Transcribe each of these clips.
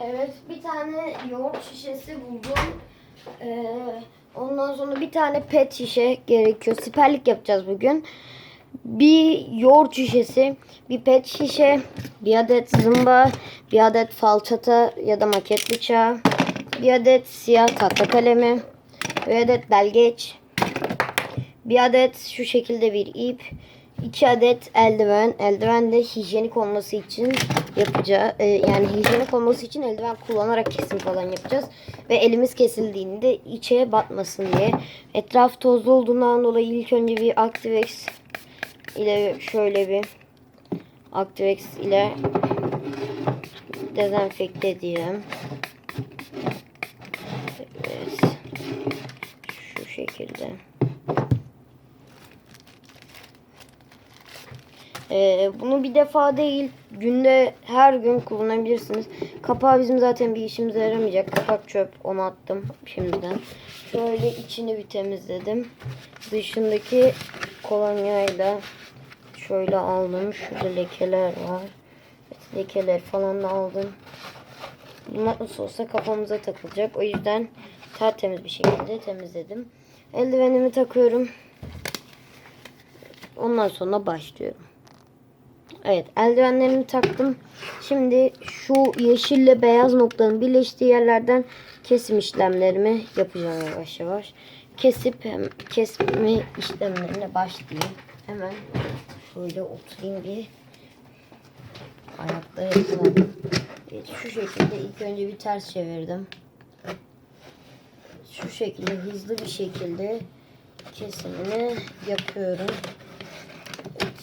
Evet bir tane yoğurt şişesi buldum. Ee, ondan sonra bir tane pet şişe gerekiyor. Siperlik yapacağız bugün. Bir yoğurt şişesi, bir pet şişe, bir adet zımba, bir adet falçata ya da maket bıçağı, bir adet siyah tahta kalemi, bir adet belgeç, bir adet şu şekilde bir ip, iki adet eldiven. Eldiven de hijyenik olması için yapacağız. yani hijyenik olması için eldiven kullanarak kesim falan yapacağız. Ve elimiz kesildiğinde içe batmasın diye. Etraf tozlu olduğundan dolayı ilk önce bir Activex ile şöyle bir Activex ile dezenfekte edelim. Ee, bunu bir defa değil günde her gün kullanabilirsiniz. Kapağı bizim zaten bir işimize yaramayacak. Kapak çöp onu attım şimdiden. Şöyle içini bir temizledim. Dışındaki kolonyayla şöyle aldım. Şurada lekeler var. Lekeler falan da aldım. Bunlar nasıl olsa kafamıza takılacak. O yüzden tertemiz bir şekilde temizledim. Eldivenimi takıyorum. Ondan sonra başlıyorum. Evet eldivenlerimi taktım. Şimdi şu yeşille beyaz noktanın birleştiği yerlerden kesim işlemlerimi yapacağım yavaş yavaş. Kesip kesme işlemlerine başlayayım. Hemen şöyle oturayım bir ayakları. Evet, şu şekilde ilk önce bir ters çevirdim. Şu şekilde hızlı bir şekilde kesimini yapıyorum.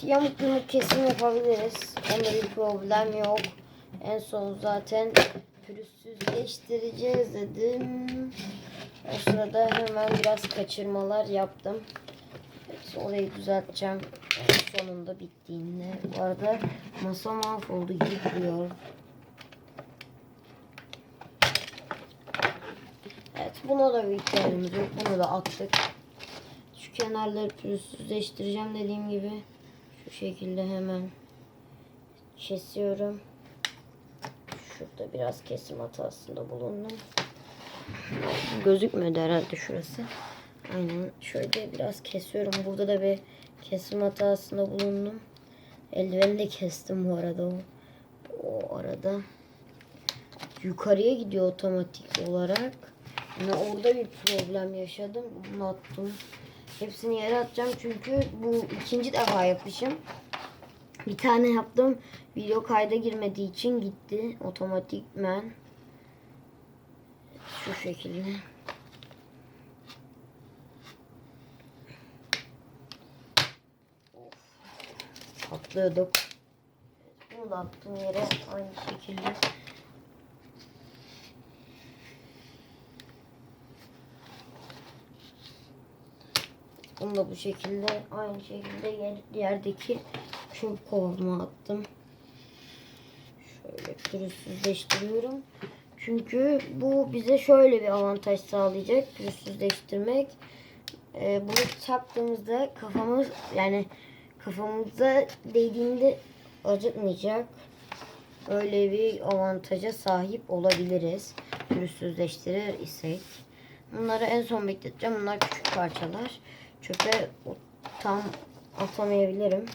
Yamuk yumuk kesim yapabiliriz. Onda bir problem yok. En son zaten pürüzsüzleştireceğiz dedim. O sırada hemen biraz kaçırmalar yaptım. Evet, orayı düzelteceğim. Sonunda bittiğinde. Bu arada masa mahvoldu gibi duruyor. Evet buna da bir ihtiyacımız yok. Bunu da attık. Şu kenarları pürüzsüzleştireceğim dediğim gibi. Şekilde hemen kesiyorum. Şurada biraz kesim hatasında bulundum. Gözükmüyordu herhalde şurası. Aynen şöyle biraz kesiyorum. Burada da bir kesim hatasında bulundum. Eldiveni de kestim bu arada o. O arada yukarıya gidiyor otomatik olarak. Yani orada bir problem yaşadım. Bunu attım. Hepsini yere atacağım çünkü bu ikinci defa yapışım. Bir tane yaptım. Video kayda girmediği için gitti otomatikmen. Şu şekilde. Of. Atlıyorduk. Bunu da attım yere aynı şekilde. Bunu da bu şekilde aynı şekilde yer, yerdeki çöp kovama attım. Şöyle pürüzsüzleştiriyorum. Çünkü bu bize şöyle bir avantaj sağlayacak. Pürüzsüzleştirmek. Ee, bunu taktığımızda kafamız yani kafamıza değdiğinde acıtmayacak. Öyle bir avantaja sahip olabiliriz. Pürüzsüzleştirir isek. Bunları en son bekleteceğim. Bunlar küçük parçalar. Çöpe tam atamayabilirim.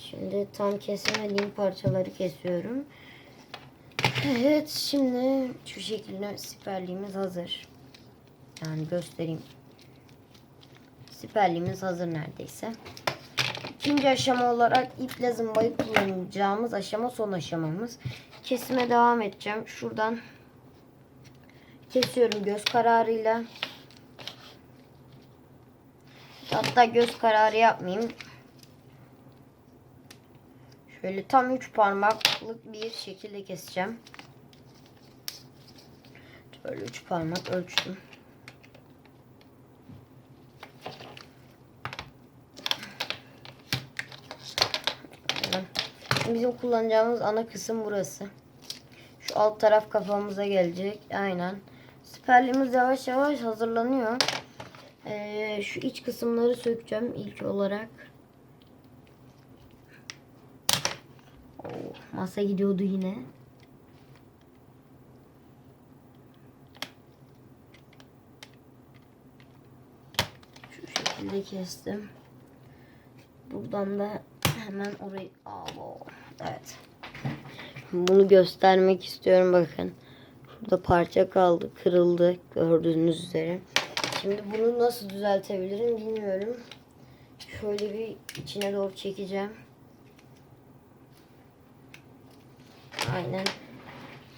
Şimdi tam kesemediğim parçaları kesiyorum. Evet şimdi şu şekilde siperliğimiz hazır. Yani göstereyim. Siperliğimiz hazır neredeyse. İkinci aşama olarak iple zımbayı kullanacağımız aşama son aşamamız. Kesime devam edeceğim. Şuradan kesiyorum göz kararıyla. Hatta göz kararı yapmayayım. Şöyle tam 3 parmaklık bir şekilde keseceğim. Böyle 3 parmak ölçtüm. Bizim kullanacağımız ana kısım burası. Şu alt taraf kafamıza gelecek. Aynen. Siperliğimiz yavaş yavaş hazırlanıyor. Ee, şu iç kısımları sökeceğim ilk olarak. Oo, masa gidiyordu yine. Şu şekilde kestim. Buradan da hemen orayı... Aa, evet. Bunu göstermek istiyorum bakın. Burada parça kaldı, kırıldı gördüğünüz üzere. Şimdi bunu nasıl düzeltebilirim bilmiyorum. Şöyle bir içine doğru çekeceğim. Aynen.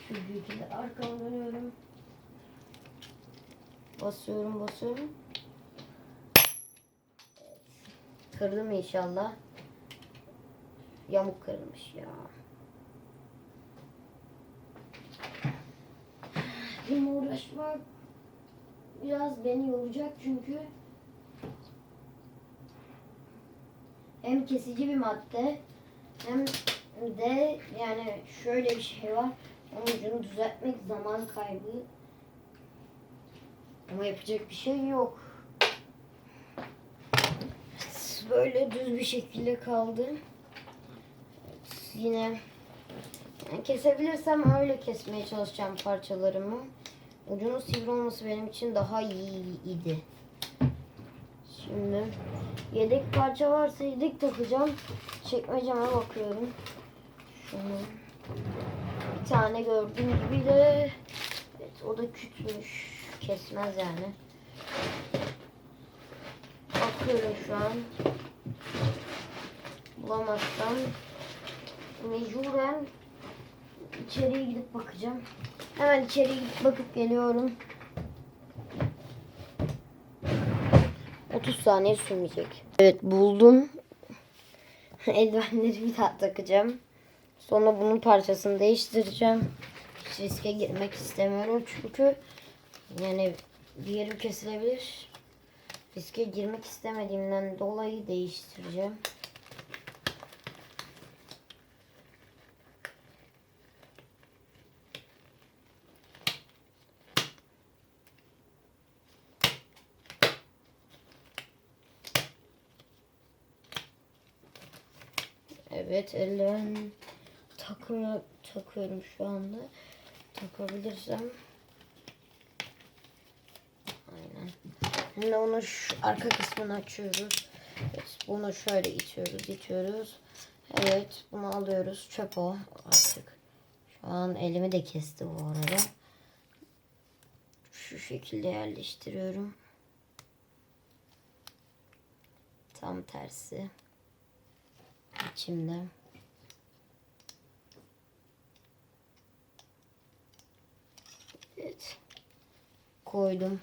Şu şekilde arkama dönüyorum. Basıyorum basıyorum. Evet. Kırdım inşallah. Yamuk kırılmış ya. Bununla uğraşmak biraz beni yoracak çünkü hem kesici bir madde hem de yani şöyle bir şey var. Onun ucunu düzeltmek zaman kaybı. Ama yapacak bir şey yok. Böyle düz bir şekilde kaldı. Yine yani kesebilirsem öyle kesmeye çalışacağım parçalarımı. Ucunun sivri olması benim için daha iyiydi. Şimdi yedek parça varsa yedek takacağım. Çekmeceme bakıyorum. Şunu bir tane gördüğüm gibi de evet, o da küçmüş. Kesmez yani. Bakıyorum şu an. Bulamazsam mecburen içeriye gidip bakacağım. Hemen gidip bakıp geliyorum. 30 saniye sürmeyecek. Evet buldum. Eldivenleri bir daha takacağım. Sonra bunun parçasını değiştireceğim. Hiç riske girmek istemiyorum çünkü yani bir yerim kesilebilir. Riske girmek istemediğimden dolayı değiştireceğim. Evet eldiven takıyor, takıyorum şu anda. Takabilirsem. Aynen. Şimdi onu şu arka kısmını açıyoruz. Evet, bunu şöyle itiyoruz, itiyoruz. Evet, bunu alıyoruz. Çöp o artık. Şu an elimi de kesti bu arada. Şu şekilde yerleştiriyorum. Tam tersi. İçimde. Evet. Koydum.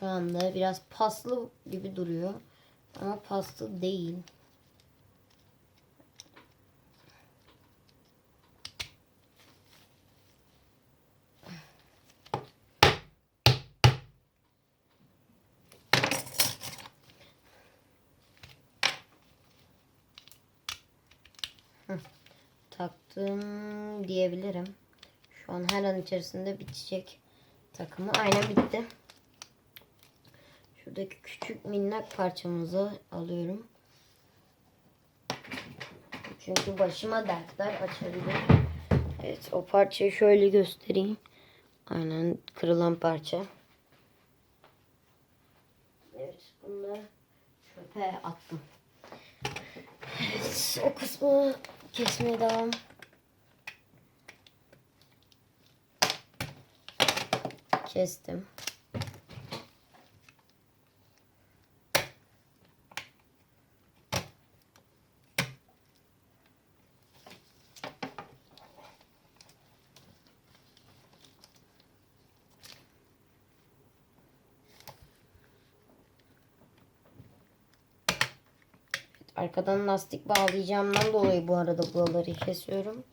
Şu anda biraz paslı gibi duruyor. Ama paslı değil. Hı. Taktım diyebilirim. Her an içerisinde bitecek takımı. Aynen bitti. Şuradaki küçük minnak parçamızı alıyorum. Çünkü başıma dertler açabilir. Evet o parçayı şöyle göstereyim. Aynen kırılan parça. Evet da çöpe attım. Evet o kısmı kesmeye devam. Kestim. Arkadan lastik bağlayacağımdan dolayı bu arada buraları kesiyorum.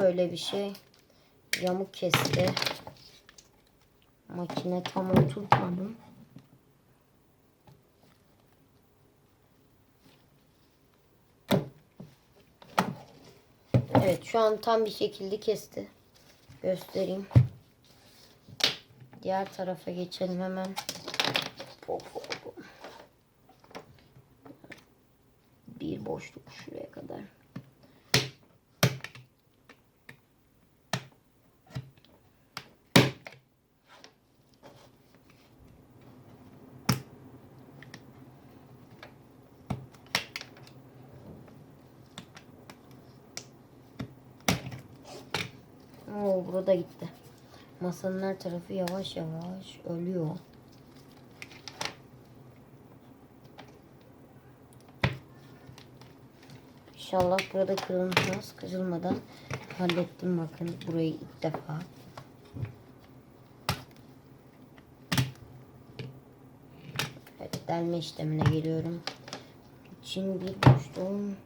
Böyle bir şey. Yamuk kesti. Makine tam oturtmadım. Evet şu an tam bir şekilde kesti. Göstereyim. Diğer tarafa geçelim hemen. Bir boş boşluk şuraya kadar. Oo burada gitti. Masanın her tarafı yavaş yavaş ölüyor. İnşallah burada kırılmaz. Kırılmadan hallettim bakın burayı ilk defa. Evet delme işlemine geliyorum. Şimdi bir boşluğum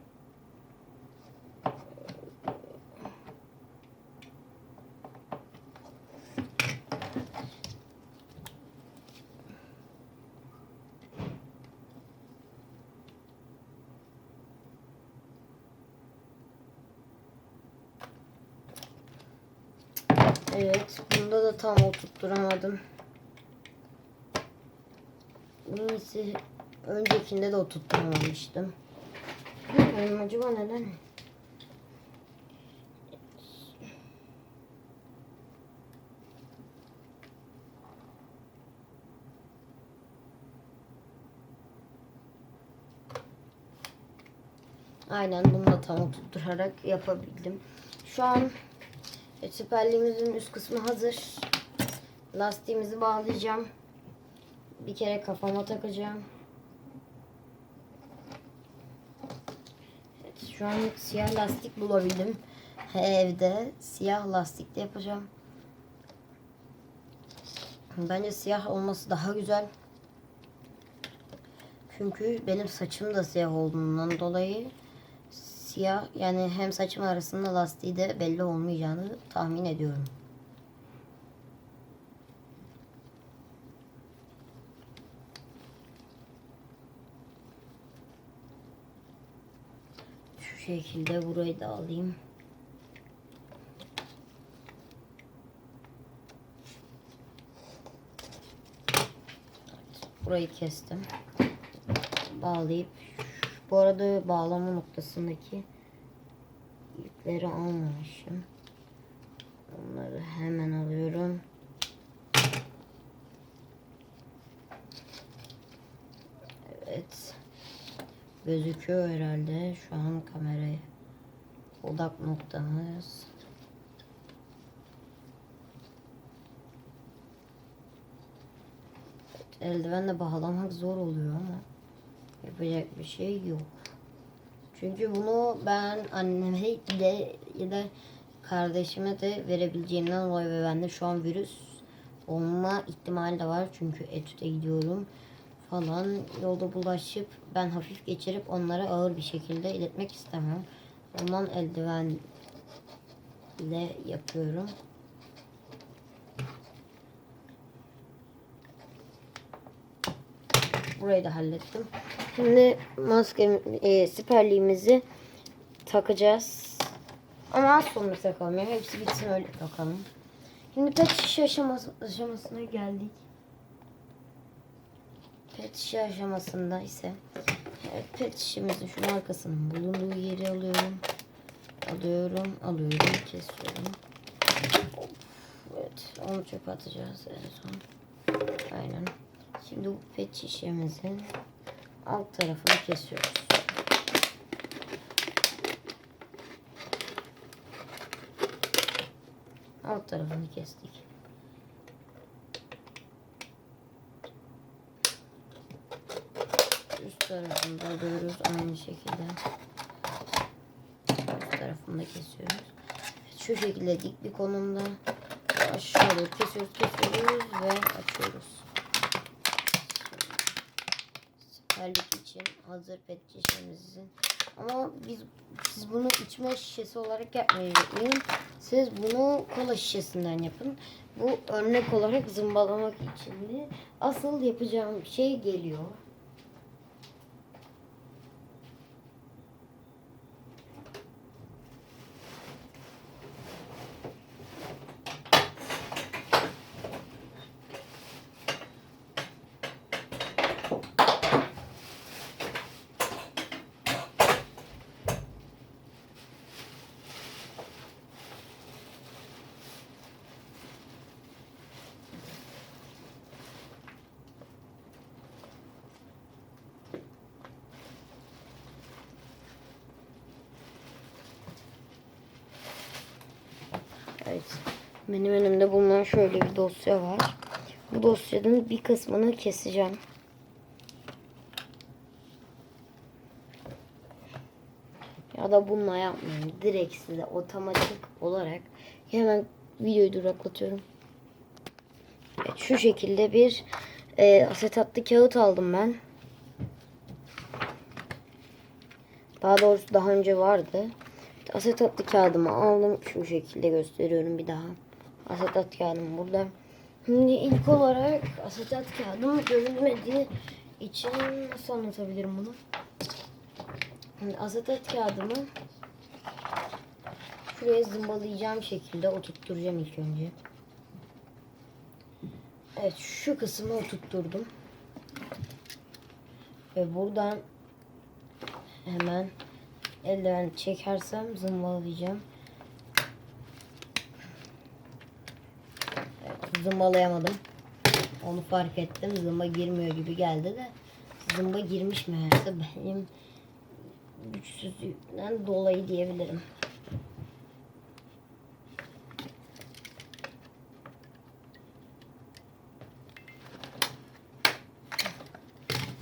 Evet, bunda En iyisi öncekinde de oturtturamamıştım. Benim acaba neden? Aynen bunu da tam oturtturarak yapabildim. Şu an e, siperliğimizin üst kısmı hazır. Lastiğimizi bağlayacağım. Bir kere kafama takacağım. Evet, şu an siyah lastik bulabildim. Evde siyah lastikle yapacağım. Bence siyah olması daha güzel. Çünkü benim saçım da siyah olduğundan dolayı siyah yani hem saçım arasında lastiği de belli olmayacağını tahmin ediyorum. Şu şekilde burayı da alayım. Burayı kestim. Bağlayıp bu arada bağlama noktasındaki ipleri almamışım. Onları hemen alıyorum. Evet. Gözüküyor herhalde şu an kameraya. Odak noktamız. Eldivenle bağlamak zor oluyor ama yapacak bir şey yok. Çünkü bunu ben anneme de ya da kardeşime de verebileceğimden dolayı ve bende şu an virüs olma ihtimali de var. Çünkü etüte gidiyorum falan yolda bulaşıp ben hafif geçirip onlara ağır bir şekilde iletmek istemem. Ondan eldiven ile yapıyorum. Burayı da hallettim. Şimdi maske e, siperliğimizi takacağız. Ama az sonra takalım. Yani hepsi bitsin öyle takalım. Şimdi pet şişe aşaması, aşamasına geldik. Pet şişe aşamasında ise evet, pet şişemizin şu arkasının bulunduğu yeri alıyorum. Alıyorum, alıyorum, kesiyorum. Evet, onu çöpe atacağız en son. Aynen. Şimdi bu pet şişemizin alt tarafını kesiyoruz. Alt tarafını kestik. Üst tarafını da alıyoruz aynı şekilde. Üst tarafını kesiyoruz. Şu şekilde dik bir konumda aşağı kesiyoruz, kesiyoruz ve açıyoruz. Siperlik için hazır pet şişemizin. Ama biz siz bunu içme şişesi olarak yapmayın. Siz bunu kola şişesinden yapın. Bu örnek olarak zımbalamak içindi. Asıl yapacağım şey geliyor. Benim önümde bulunan şöyle bir dosya var. Bu dosyanın bir kısmını keseceğim. Ya da bununla yapmayayım. Direkt size otomatik olarak hemen videoyu duraklatıyorum. Evet, şu şekilde bir e, asetatlı kağıt aldım ben. Daha doğrusu daha önce vardı. Asetatlı kağıdımı aldım. Şu şekilde gösteriyorum bir daha. Asetat kağıdım burada. Şimdi ilk olarak asetat kağıdım görünmediği için nasıl anlatabilirim bunu? Şimdi asetat kağıdımı şuraya zımbalayacağım şekilde oturtturacağım ilk önce. Evet şu kısmı oturtturdum. Ve buradan hemen eldiven çekersem zımbalayacağım. Evet, zımbalayamadım. Onu fark ettim. Zımba girmiyor gibi geldi de. Zımba girmiş meğerse benim güçsüzlükten dolayı diyebilirim.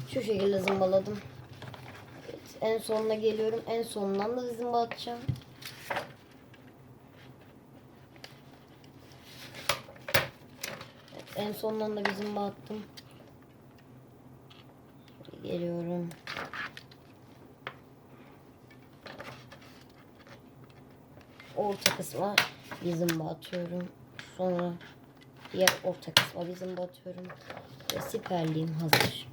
Şu şekilde zımbaladım. En sonuna geliyorum. En sonundan da zımba atacağım. Evet, en sonundan da bir zımba attım. Geliyorum. Orta kısma bir zımba atıyorum. Sonra diğer orta kısma bir zımba atıyorum. Ve siperliğim hazır.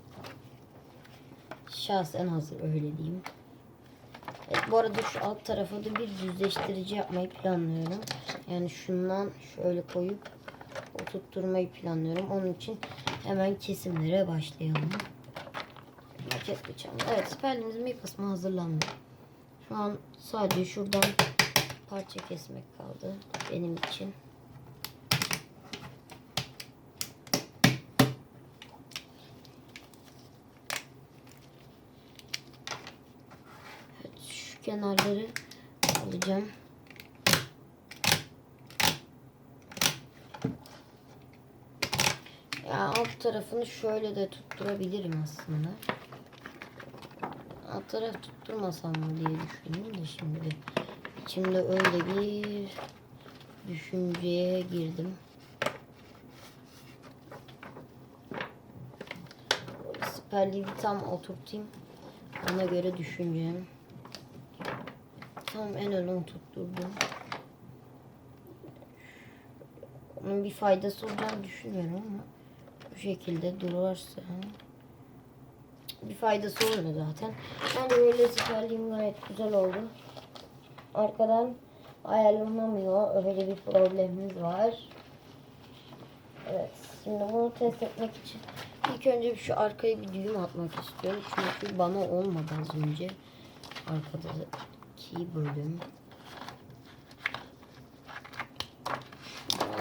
Şahsen hazır öyle diyeyim. Evet, bu arada şu alt tarafa da bir düzleştirici yapmayı planlıyorum. Yani şundan şöyle koyup oturtturmayı planlıyorum. Onun için hemen kesimlere başlayalım. Maket bıçağım. Evet siperliğimizin bir kısmı hazırlandı. Şu an sadece şuradan parça kesmek kaldı benim için. Evet, şu kenarları alacağım. Ya alt tarafını şöyle de tutturabilirim aslında. Alt taraf tutturmasam mı diye düşündüm de şimdi bir içimde öyle bir düşünceye girdim. Siperliği tam oturtayım. Ona göre düşüneceğim. Tam en öne oturtturdum. Onun bir faydası olacağını düşünmüyorum ama bu şekilde durursa bir faydası olmuyor zaten. Bence böyle siperliğim gayet güzel oldu. Arkadan ayarlanamıyor. Öyle bir problemimiz var. Evet. Şimdi bunu test etmek için ilk önce şu arkaya bir düğüm atmak istiyorum. Çünkü bana olmadı az önce. Arkadaki bölüm.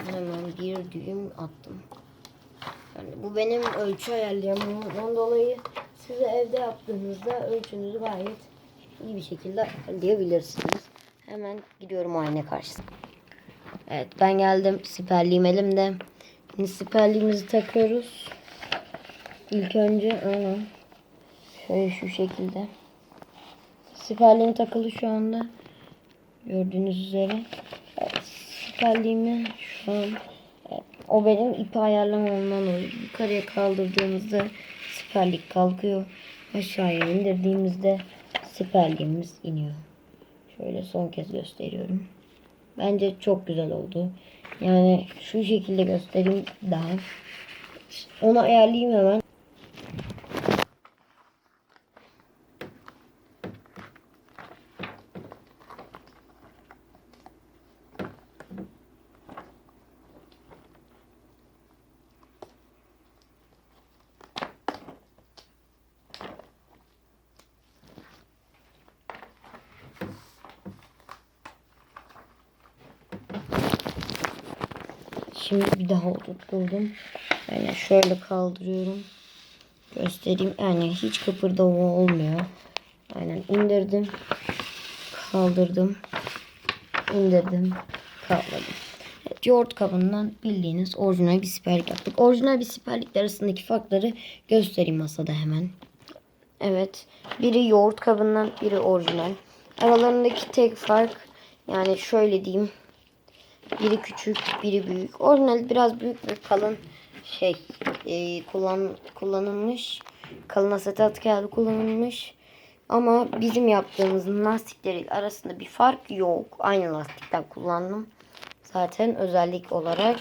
Ben hemen bir düğüm attım. Yani bu benim ölçü ayarlayamamdan dolayı size evde yaptığınızda ölçünüzü gayet iyi bir şekilde ayarlayabilirsiniz. Hemen gidiyorum ayna karşısına. Evet ben geldim. Siperliğim elimde. Şimdi siperliğimizi takıyoruz. İlk önce. Şöyle şu şekilde. Siperliğim takılı şu anda. Gördüğünüz üzere. Evet, siperliğimi şu an o benim ipi ayarlamamdan dolayı. Yukarıya kaldırdığımızda siperlik kalkıyor. Aşağıya indirdiğimizde siperliğimiz iniyor. Şöyle son kez gösteriyorum. Bence çok güzel oldu. Yani şu şekilde göstereyim daha. Onu ayarlayayım hemen. Şimdi bir daha oturtturdum. Yani şöyle kaldırıyorum. Göstereyim. Yani hiç kıpırdama olmuyor. Aynen indirdim. Kaldırdım. indirdim. Kaldırdım. Evet, yoğurt kabından bildiğiniz orijinal bir siperlik yaptık. Orijinal bir siperlik arasındaki farkları göstereyim masada hemen. Evet. Biri yoğurt kabından, biri orijinal. Aralarındaki tek fark yani şöyle diyeyim. Biri küçük, biri büyük. Orijinal biraz büyük ve kalın şey e, kullan kullanılmış. Kalın asetat kağıdı kullanılmış. Ama bizim yaptığımız lastikleri arasında bir fark yok. Aynı lastikten kullandım. Zaten özellik olarak.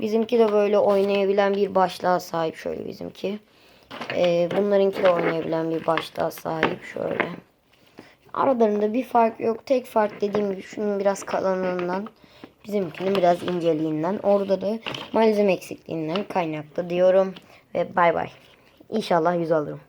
Bizimki de böyle oynayabilen bir başlığa sahip. Şöyle bizimki. Ee, bunlarınki de oynayabilen bir başlığa sahip. Şöyle. Aralarında bir fark yok. Tek fark dediğim gibi şunun biraz kalınlığından. Bizimkinin biraz inceliğinden. Orada da malzeme eksikliğinden kaynaklı diyorum. Ve bay bay. İnşallah yüz alırım.